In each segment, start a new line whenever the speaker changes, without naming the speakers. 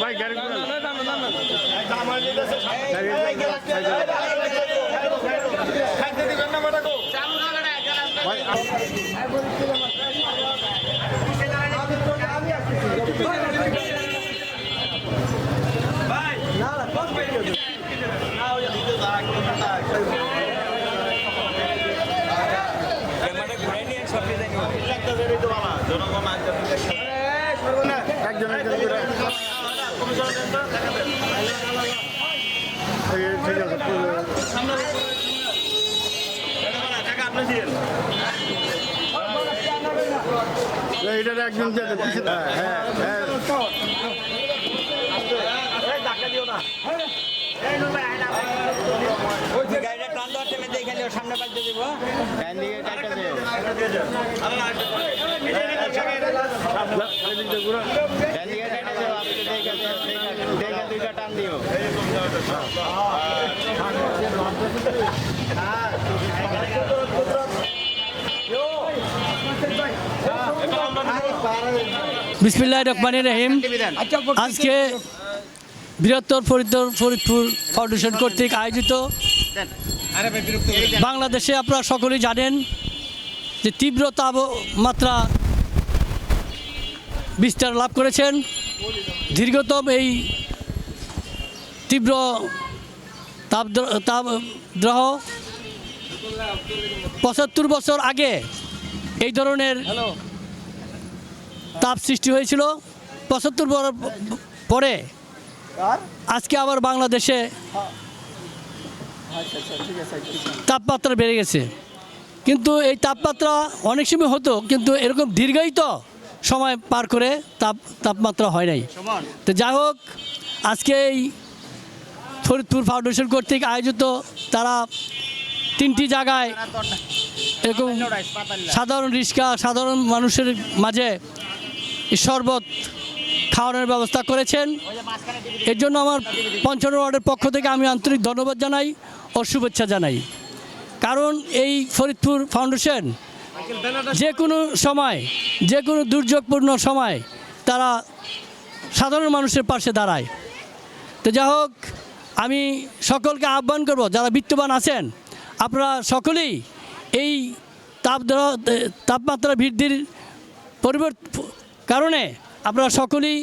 ভাই গাড়ি
ক্যামেরাটা ঘুরাই নিয়ে সব ডিজাইন
একজন একজন হ্যাঁ হ্যাঁ
দেখে দিব
বিসমিল্লাহ রহমান রহিম। আজকে বৃহত্তর ফরিদপুর ফরিদপুর ফাউন্ডেশন কর্তৃক আয়োজিত বাংলাদেশে আপনারা সকলেই জানেন যে তীব্র তাপমাত্রা বিস্তার লাভ করেছেন। দীর্ঘতম এই তীব্র তাপ তাপদ্রহ পঁচাত্তর বছর আগে এই ধরনের তাপ সৃষ্টি হয়েছিল। পঁচাত্তর বছর পরে আজকে আবার বাংলাদেশে তাপমাত্রা বেড়ে গেছে। কিন্তু এই তাপমাত্রা অনেক সময় হতো কিন্তু এরকম দীর্ঘায়িত সময় পার করে তাপ তাপমাত্রা হয় নাই। তো যাই হোক আজকে এই ফরিদপুর ফাউন্ডেশন কর্তৃক আয়োজিত তারা তিনটি জায়গায় এরকম সাধারণ রিক্সা সাধারণ মানুষের মাঝে শরবত খাওয়ানোর ব্যবস্থা করেছেন। এর জন্য আমার পঞ্চান্ন ওয়ার্ডের পক্ষ থেকে আমি আন্তরিক ধন্যবাদ জানাই ও শুভেচ্ছা জানাই। কারণ এই ফরিদপুর ফাউন্ডেশন যে কোনো সময়, যে কোনো দুর্যোগপূর্ণ সময় তারা সাধারণ মানুষের পাশে দাঁড়ায়। তো যাই হোক, আমি সকলকে আহ্বান করব, যারা বিত্তবান আছেন, আপনারা সকলেই এই তাপ তাপমাত্রা বৃদ্ধির পরিবর্তন কারণে আপনারা সকলেই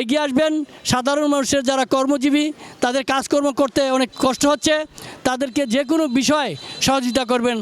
এগিয়ে আসবেন। সাধারণ মানুষের যারা কর্মজীবী, তাদের কাজকর্ম করতে অনেক কষ্ট হচ্ছে। তাদেরকে যে কোনো বিষয়ে সহযোগিতা করবেন।